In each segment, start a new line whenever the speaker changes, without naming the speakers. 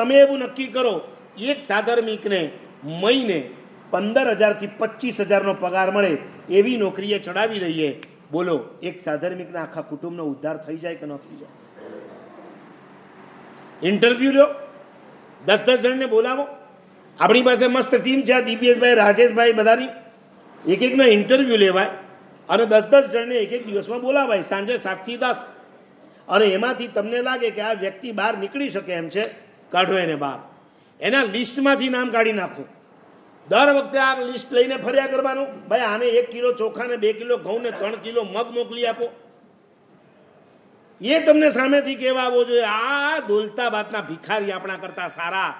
તમે એવું નક્કી કરો, એક સાધર્મિકને મહિને પંદર હજારથી પચીસ હજારનો પગાર મળે એવી નોકરીએ ચડાવી દઈએ. બોલો, એક સાધર્મિકના આખા કુટુંબનો ઉદ્ધાર થઈ જાય કે ન થઈ જાય? ઇન્ટરવ્યુ લો. દસ દસ જણને બોલાવો. આપણી પાસે મસ્ત ટીમ છે દિવ્યેશભાઈ, રાજેશભાઈ બધાની. એક એકના ઇન્ટરવ્યુ લેવાય અને દસ દસ જણને એક એક દિવસમાં બોલાવાય. સાંજે સાતથી દસ. અને એમાંથી તમને લાગે કે આ વ્યક્તિ બહાર નીકળી શકે એમ છે. કાઢો એને બહાર. એના લિસ્ટમાંથી નામ કાઢી નાખો. દર વખતે આ લિસ્ટ લઈને ફર્યા કરવાનું. ભાઈ, આને એક કિલો ચોખા ને બે કિલો ઘઉં ને ત્રણ કિલો મગ મોકલી આપો. એ તમને સામેથી કહેવા આવવો જોઈએ, આ દોલતાબાદના ભિખારી આપણા કરતા સારા.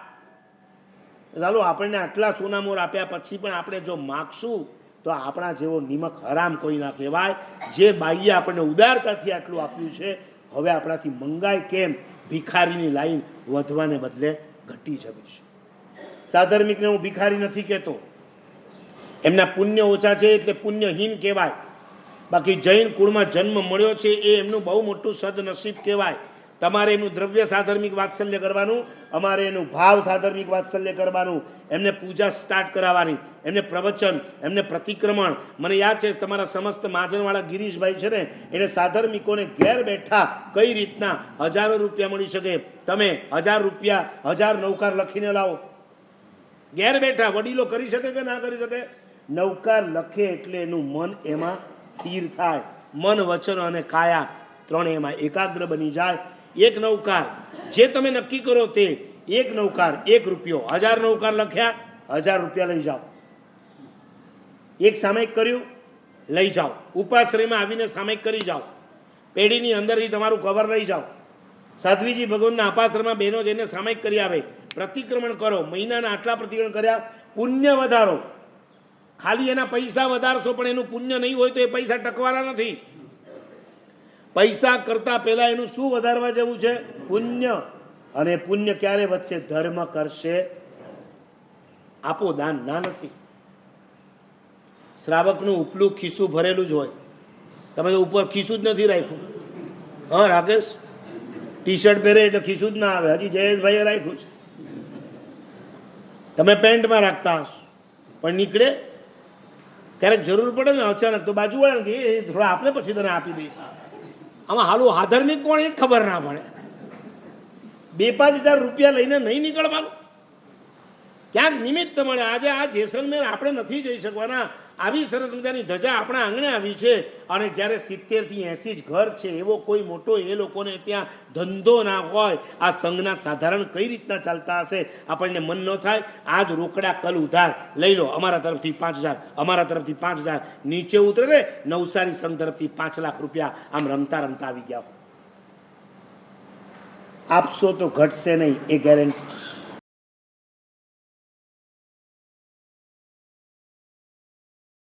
ચાલો, આપણને આટલા સોનામોર આપ્યા પછી પણ આપણે જો માગશું, તો આપણા જેવો નિમક હરામ કોઈ ના કહેવાય. જે બાઈએ આપણને ઉદારતાથી આટલું આપ્યું છે, હવે આપણાથી મંગાય કેમ? ભિખારીની લાઈન વધવાને બદલે ઘટી જવી છે સાધર્મિકને હું ભિખારી નથી કહેતો. એમના પુણ્ય ઓછા છે એટલે પુણ્યહીન કહેવાય. બાકી જૈન કુળમાં જન્મ મળ્યો છે એ એમનું બહુ મોટું સદનસીબ કહેવાય. તમારે એનું દ્રવ્ય સાધર્મિક વાત્સલ્ય કરવાનું, અમારે એનું ભાવ સાધર્મિક વાત્સલ્ય કરવાનું. એમને પૂજા સ્ટાર્ટ કરાવવાની, એમને પ્રવચન, એમને પ્રતિક્રમણ. મને યાદ છે, તમારા સમસ્ત માજનવાળા ગિરીશભાઈ છે ને, એને સાધર્મિકોને ઘેર બેઠા કઈ રીતના હજારો રૂપિયા મળી શકે? તમે હજાર રૂપિયા, હજાર નૌકાર લખીને લાવો. ઘેર બેઠા વડીલો કરી શકે કે ના કરી શકે? નૌકાર લખે એટલે એનું મન એમાં સ્થિર થાય. મન, વચન અને કાયા ત્રણ એમાં એકાગ્ર બની જાય. એક નૌકાર. જે તમે નક્કી કરો તે એક નૌકાર, એક રૂપિયો. હજાર નૌકાર લખ્યા, હજાર રૂપિયા લઈ જાઓ. એક સામાયિક કર્યું, લઈ જાઓ. ઉપાશ્રયમાં આવીને સામયિક કરી જાઓ. પેઢીની અંદરથી તમારું કવર લઈ જાઓ. સાધ્વીજી ભગવાનના અપાશ્રમમાં બહેનો જઈને સામયિક કરી આવે. પ્રતિક્રમણ કરો. મહિનાના આટલા પ્રતિક્રમણ કર્યા. પુણ્ય વધારો. ખાલી એના પૈસા વધારશો પણ એનું પુણ્ય નહીં હોય તો એ પૈસા ટકવાના નથી. પૈસા કરતા પહેલા એનું શું વધારવા જેવું છે? પુણ્ય. અને પુણ્ય ક્યારે વધશે? ધર્મ કરશે. આપો દાન. ના નથી. શ્રાવકનું ઉપલું ખિસ્સું ભરેલું જ હોય. તમે તો ઉપર ખિસ્સું જ નથી રાખ્યું. હા, રાકેશ? ટી શર્ટ પહેરે એટલે ખિસ્સું જ ના આવે. હજી જયેશભાઈએ રાખ્યું છે. તમે પેન્ટમાં રાખતા હશો. પણ નીકળે. ક્યારેક જરૂર પડે ને અચાનક તો બાજુવાળાને કે, એ, થોડા આપને પછી તને આપી દઈશ. આમાં હાલું હાધર્મિક કોણ એ જ ખબર ના પડે. બે પાંચ હજાર રૂપિયા લઈને નહીં નીકળવાનું? ક્યાંક નિમિત્ત મળે આજે આ જેસલમેર આપણે નથી જઈ શકવાના. આવી સરસ મજાની ધજા આપણા આંગણે આવી છે. અને જ્યારે સિત્તેરથી એંસી જ ઘર છે, એવો કોઈ મોટો એ લોકોને ત્યાં ધંધો ના હોય, આ સંઘના સાધારણ કઈ રીતના ચાલતા હશે, આપણને મન ન થાય. આજ રોકડા કલ ઉધાર. લઈ લો, અમારા તરફથી પાંચ હજાર, અમારા તરફથી પાંચ હજાર. નીચે ઉતરે ને, નવસારી સંઘ તરફથી પાંચ લાખ રૂપિયા. આમ રમતા રમતા આવી ગયા આપશો તો ઘટશે નહીં, એ ગેરંટી